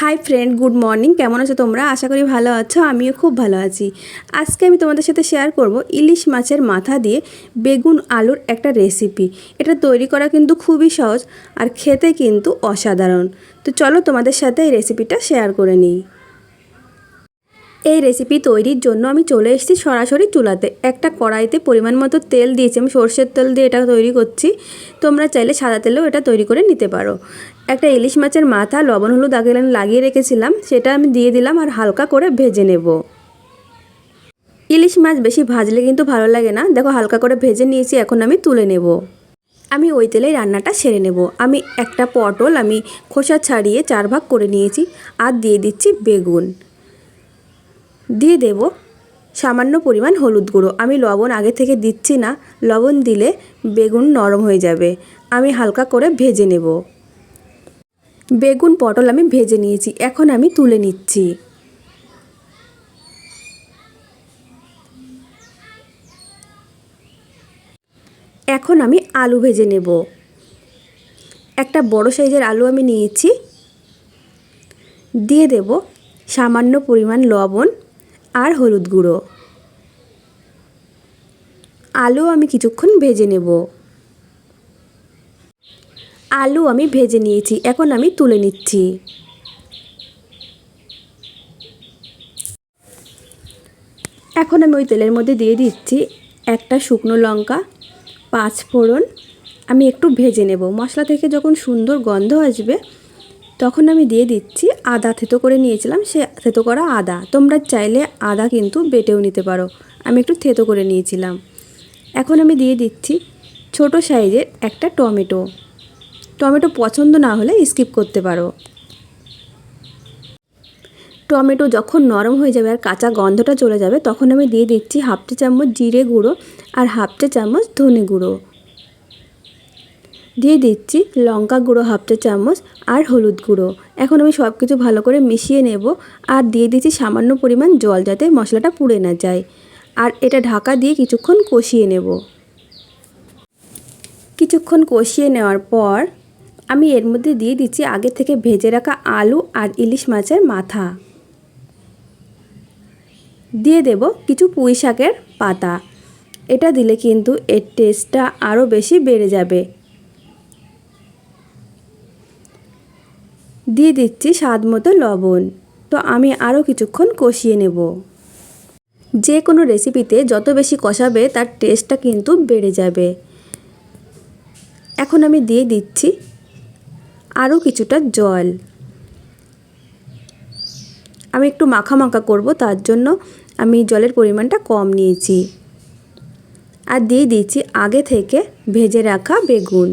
Hi friend good morning কেমন আছো তোমরা? আশা করি ভালো আছো, আমিও খুব ভালো আছি। আজকে আমি তোমাদের সাথে শেয়ার করব ইলিশ মাছের মাথা দিয়ে বেগুন আলুর একটা রেসিপি এটা তৈরি করা কিন্তু খুবই সহজ আর খেতে কিন্তু অসাধারণ। তো চলো তোমাদের সাথে এই রেসিপিটা শেয়ার করে নিই। এই রেসিপি তৈরির জন্য আমি চলে এসেছি সরাসরি চুলাতে। একটা কড়াইতে পরিমাণ মতো তেল দিয়েছি। আমি সর্ষের তেল দিয়ে এটা তৈরি করছি। তোমরা চাইলে সাদা তেলেও এটা তৈরি করে নিতে পারো। একটা ইলিশ মাছের মাথা লবণ, হলুদ আগে লাগিয়ে রেখেছিলাম, সেটা আমি দিয়ে দিলাম আর হালকা করে ভেজে নেব। ইলিশ মাছ বেশি ভাজলে কিন্তু ভালো লাগে না। দেখো, হালকা করে ভেজে নিয়েছি, এখন আমি তুলে নেব। আমি ওই তেলেই রান্নাটা সেরে নেব। আমি একটা পটল আমি খোসা ছাড়িয়ে চার ভাগ করে নিয়েছি আর দিয়ে দিচ্ছি বেগুন। দিয়ে দেব সামান্য পরিমাণ হলুদ গুঁড়ো। আমি লবণ আগে থেকে দিচ্ছি না। লবণ দিলে বেগুন নরম হয়ে যাবে। আমি হালকা করে ভেজে নেব। বেগুন পটল আমি ভেজে নিয়েছি, এখন আমি তুলে নিচ্ছি। এখন আমি আলু ভেজে নেব। একটা বড় সাইজের আলু আমি নিয়েছি। দিয়ে দেব সামান্য পরিমাণ লবণ আর হলুদ গুঁড়ো। আলু আমি কিছুক্ষণ ভেজে নেব। আলু আমি ভেজে নিয়েছি, এখন আমি তুলে নিচ্ছি। এখন আমি ওই তেলের মধ্যে দিয়ে দিচ্ছি একটা শুকনো লঙ্কা, পাঁচ ফোড়ন, আমি একটু ভেজে নেব। মশলা থেকে যখন সুন্দর গন্ধ আসবে, তখন আমি দিয়ে দিচ্ছি আদা থেতো করে নিয়েছিলাম, সে থেতো করা আদা। তোমরা চাইলে আদা কিন্তু বেটেও নিতে পারো, আমি একটু থেতো করে নিয়েছিলাম। এখন আমি দিয়ে দিচ্ছি ছোট সাইজের একটা টমেটো। টমেটো পছন্দ না হলে স্কিপ করতে পারো। টমেটো যখন নরম হয়ে যাবে আর কাঁচা গন্ধটা চলে যাবে, তখন আমি দিয়ে দিচ্ছি হাফ চামচ জিরে গুঁড়ো আর হাফ চামচ ধনে গুঁড়ো। দিয়ে দিচ্ছি লঙ্কা গুঁড়ো হাফ চামচ আর হলুদ গুঁড়ো। এখন আমি সব কিছু ভালো করে মিশিয়ে নেব আর দিয়ে দিচ্ছি সামান্য পরিমাণ জল যাতে মশলাটা পুড়ে না যায়। আর এটা ঢাকা দিয়ে কিছুক্ষণ কষিয়ে নেব। কিছুক্ষণ কষিয়ে নেওয়ার পর আমি এর মধ্যে দিয়ে দিচ্ছি আগে থেকে ভেজে রাখা আলু আর ইলিশ মাছের মাথা। দিয়ে দেব কিছু পুঁই শাকের পাতা। এটা দিলে কিন্তু এর টেস্টটা আরও বেশি বেড়ে যাবে। দিয়ে দিচ্ছি স্বাদ মতো লবণ। তো আমি আরও কিছুক্ষণ কষিয়ে নেব। যে কোনো রেসিপিতে যত বেশি কষাবে তার টেস্টটা কিন্তু বেড়ে যাবে। এখন আমি দিয়ে দিচ্ছি আরও কিছুটা জল। আমি একটু মাখা মাখা করব, তার জন্য আমি জলের পরিমাণটা কম নিয়েছি। আর দিয়ে দিচ্ছি আগে থেকে ভেজে রাখা বেগুন।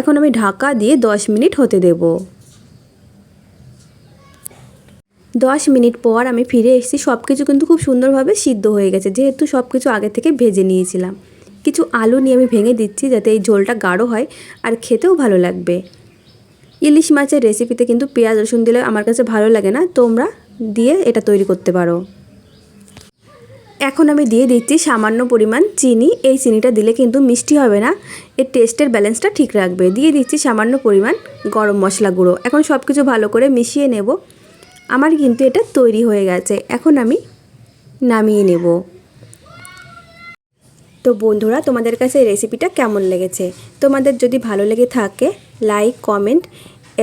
এখন আমি ঢাকা দিয়ে দশ মিনিট হতে দেব। দশ মিনিট পর আমি ফিরে এসেছি সব কিছু কিন্তু খুব সুন্দরভাবে সিদ্ধ হয়ে গেছে, যেহেতু সব কিছু আগে থেকে ভেজে নিয়েছিলাম। কিছু আলু নিয়ে আমি ভেঙে দিচ্ছি যাতে এই ঝোলটা গাঢ় হয় আর খেতেও ভালো লাগবে। ইলিশ মাছের রেসিপিতে কিন্তু পেঁয়াজ, রসুন দিলে আমার কাছে ভালো লাগে না, তোমরা দিয়ে এটা তৈরি করতে পারো। এখন আমি দিয়ে দিচ্ছি সামান্য পরিমাণ চিনি। এই চিনিটা দিলে কিন্তু মিষ্টি হবে না, এর টেস্টের ব্যালেন্সটা ঠিক রাখবে। দিয়ে দিচ্ছি সামান্য পরিমাণ গরম মশলা গুঁড়ো। এখন সব কিছু ভালো করে মিশিয়ে নেব। আমার কিন্তু এটা তৈরি হয়ে গেছে। এখন আমি নামিয়ে নেব। তো বন্ধুরা, তোমাদের কাছে এই রেসিপিটা কেমন লেগেছে? তোমাদের যদি ভালো লেগে থাকে লাইক কমেন্ট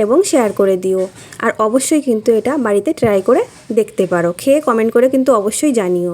এবং শেয়ার করে দিও। আর অবশ্যই কিন্তু এটা বাড়িতে ট্রাই করে দেখতে পারো। খেয়ে কমেন্ট করে কিন্তু অবশ্যই জানিও।